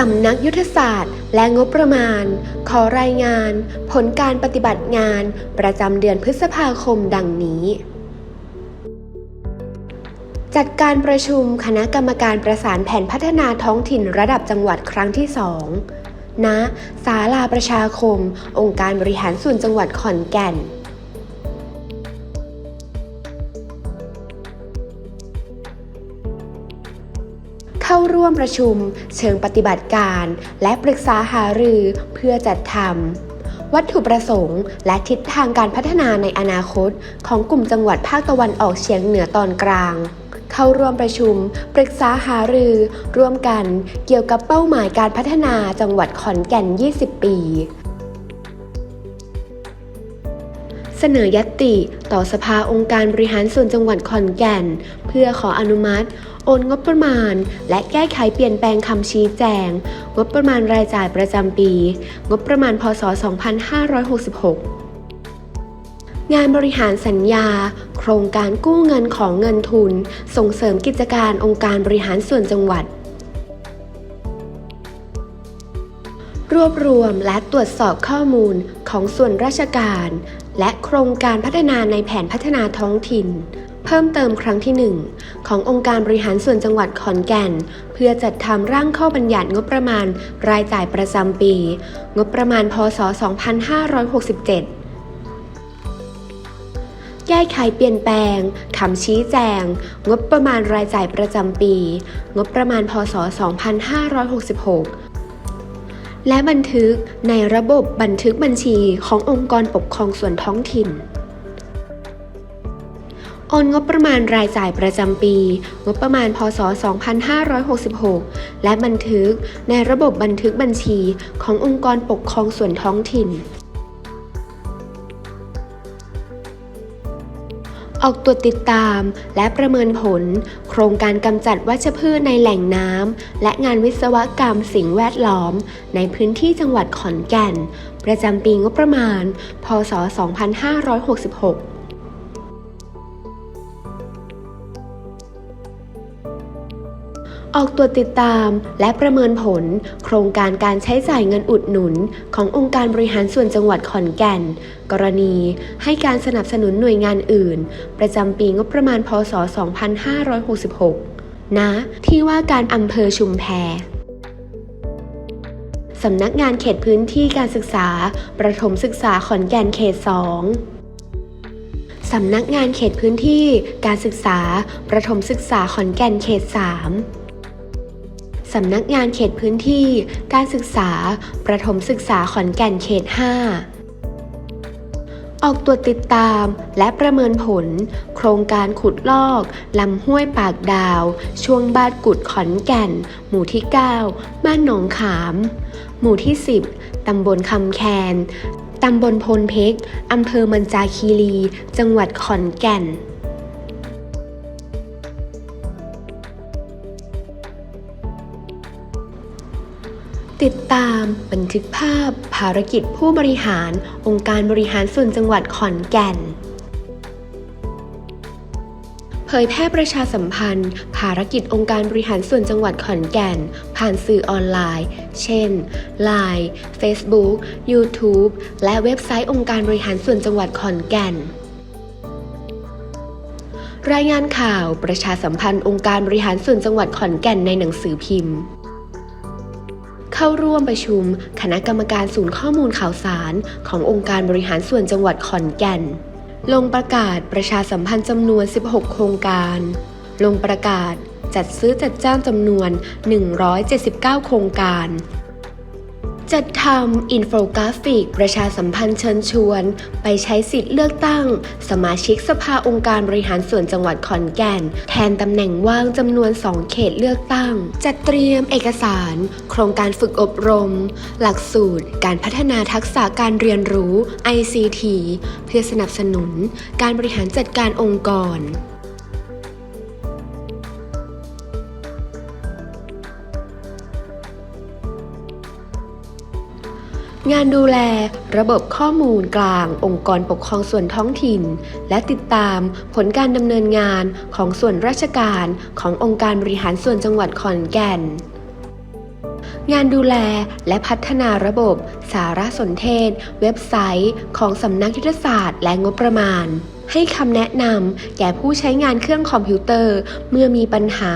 สำนักยุทธศาสตร์ และงบประมาณ ขอรายงาน ผลการปฏิบัติงาน ประจำเดือนพฤษภาคมดังนี้ จัดการประชุมคณะกรรมการประสานแผนพัฒนาท้องถิ่นระดับจังหวัดครั้งที่2ณศาลาประชาคม องค์การบริหารส่วนจังหวัดขอนแก่น เข้าร่วมประชุม เชิงปฏิบัติการ และปรึกษาหารือเพื่อจัดทำวัตถุประสงค์ และทิศทางการพัฒนาในอนาคต ของกลุ่มจังหวัดภาคตะวันออกเฉียงเหนือตอนกลางเข้าร่วมประชุม ปรึกษาหารือ ร่วมกันเกี่ยวกับเป้าหมายการพัฒนาจังหวัดขอนแก่น 20 ปี เสนอยตติต่อสภาองค์การบริหารส่วนจังหวัดขอนแก่น เพื่อขออนุมัติ โอนงบประมาณ และแก้ไขเปลี่ยนแปลงคำชี้แจง งบประมาณรายจ่ายประจำปี งบประมาณพศ 2566งานบริหารสัญญา โครงการกู้เงินของเงินทุน ส่งเสริมกิจการองค์การบริหารส่วนจังหวัด รวบรวมและตรวจสอบข้อมูลของส่วนราชการ และโครงการพัฒนาในแผนพัฒนาท้องถิ่น เพิ่มเติมครั้งที่ 1 ขององค์การบริหารส่วนจังหวัดขอนแก่น เพื่อจัดทำร่างข้อบัญญัติงบประมาณรายจ่ายประจำปี งบประมาณพศ 2567แก้ไขเปลี่ยนแปลง คำชี้แจง งบประมาณรายจ่ายประจำปี งบประมาณพศ 2566 และบันทึกในระบบบันทึกบัญชีขององค์กรปกครองส่วนท้องถิ่น โอนงบประมาณรายจ่ายประจำปี งบประมาณ พศ 2566 และบันทึกในระบบบันทึกบัญชีขององค์กรปกครองส่วนท้องถิ่น ออกตรวจติดตามและประเมินผล โครงการกำจัดวัชพืชในแหล่งน้ำและงานวิศวกรรมสิ่งแวดล้อม ในพื้นที่จังหวัดขอนแก่น ประจำปีงบประมาณ พศ 2566 ออกตรวจติดตามและประเมินผล โครงการการใช้จ่ายเงินอุดหนุน ขององค์การบริหารส่วนจังหวัดขอนแก่น กรณีให้การสนับสนุนหน่วยงานอื่น ประจำปีงบประมาณพศ 2566ณที่ว่าการอำเภอชุมแพสำนักงานเขตพื้นที่การศึกษา ประถมศึกษาขอนแก่นเขต 2สำนักงานเขตพื้นที่ การศึกษา ประถมศึกษาขอนแก่นเขต 3 สำนักงานเขตพื้นที่ การศึกษา ประถมศึกษาขอนแก่นเขต 5 ออกตรวจติดตามและประเมินผล โครงการขุดลอกลำห้วยปากดาว ช่วงบ้านกุดขอนแก่น หมู่ที่ 9 บ้านหนองขาม หมู่ที่ 10 ตำบลคำแคนตำบลพลเพกอำเภอมันจาคีรี จังหวัดขอนแก่น ติดตามบันทึกภาพ ภารกิจผู้บริหาร องค์การบริหารส่วนจังหวัดขอนแก่น เผยแพร่ประชาสัมพันธ์ ภารกิจองค์การบริหารส่วนจังหวัดขอนแก่น ผ่านสื่อออนไลน์ เช่น Line Facebook YouTube และเว็บไซต์องค์การบริหารส่วนจังหวัดขอนแก่นรายงานข่าวประชาสัมพันธ์องค์การบริหารส่วนจังหวัดขอนแก่นในหนังสือพิมพ์ เข้าร่วมประชุม คณะกรรมการศูนย์ข้อมูลข่าวสาร ขององค์การบริหารส่วนจังหวัดขอนแก่น ลงประกาศประชาสัมพันธ์จำนวน 16 โครงการ ลงประกาศจัดซื้อจัดจ้างจำนวน 179 โครงการ จัดทำอินโฟกราฟิก ประชาสัมพันธ์เชิญชวน ไปใช้สิทธิ์เลือกตั้ง สมาชิกสภาองค์การบริหารส่วนจังหวัดขอนแก่น แทนตำแหน่งว่างจำนวน 2 เขตเลือกตั้ง จัดเตรียมเอกสาร โครงการฝึกอบรม หลักสูตร การพัฒนาทักษะการเรียนรู้ ICT เพื่อสนับสนุน การบริหารจัดการองค์กร งานดูแลระบบข้อมูลกลาง องค์กรปกครองส่วนท้องถิ่น และติดตามผลการดำเนินงานของส่วนราชการขององค์การบริหารส่วนจังหวัดขอนแก่น งานดูแลและพัฒนาระบบสารสนเทศ เว็บไซต์ ของสำนักยุทธศาสตร์และงบประมาณ ให้คำแนะนำแก่ผู้ใช้งานเครื่องคอมพิวเตอร์ เมื่อมีปัญหา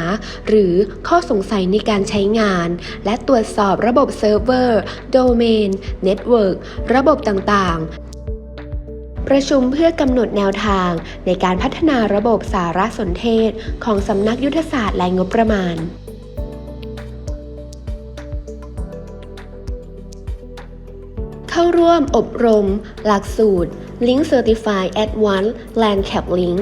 หรือข้อสงสัยในการใช้งาน และตรวจสอบระบบเซิร์ฟเวอร์ โดเมน เน็ตเวิร์กระบบต่างๆประชุมเพื่อกำหนดแนวทางในการพัฒนาระบบสารสนเทศ ของสำนักยุทธศาสตร์และงบประมาณ ร่วมอบรม หลักสูตร Link Certified Advanced Land Cap Link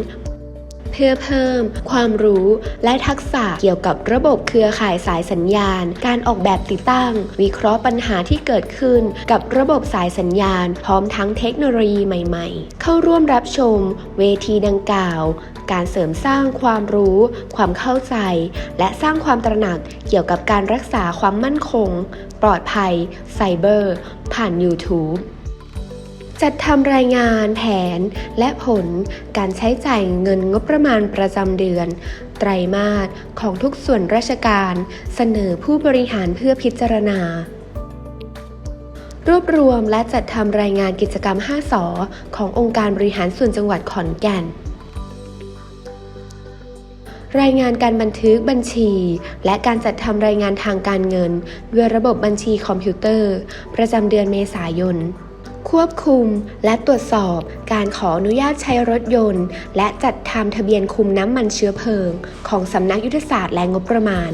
เพื่อเพิ่ม ความรู้และทักษะเกี่ยวกับระบบเครือข่ายสายสัญญาณ การออกแบบติดตั้ง วิเคราะห์ปัญหาที่เกิดขึ้นกับระบบสายสัญญาณ พร้อมทั้งเทคโนโลยีใหม่ๆ เข้าร่วมรับชม เวทีดังกล่าว การเสริมสร้างความรู้ ความเข้าใจ และสร้างความตระหนักเกี่ยวกับการรักษาความมั่นคง ปลอดภัย ไซเบอร์ ผ่าน YouTube จัดทำรายงานแผนและผลการใช้จ่ายเงินงบประมาณประจำเดือน ไตรมาสของทุกส่วนราชการ เสนอผู้บริหารเพื่อพิจารณา รวบรวมและจัดทำรายงานกิจกรรม 5สอขององค์การบริหารส่วนจังหวัดขอนแก่น รายงานการบันทึกบัญชี และการจัดทำรายงานทางการเงิน ด้วยระบบบัญชีคอมพิวเตอร์ ประจำเดือนเมษายน ควบคุมและตรวจสอบการขออนุญาตใช้รถยนต์ และจัดทำทะเบียนคุมน้ำมันเชื้อเพลิง ของสำนักยุทธศาสตร์และงบประมาณ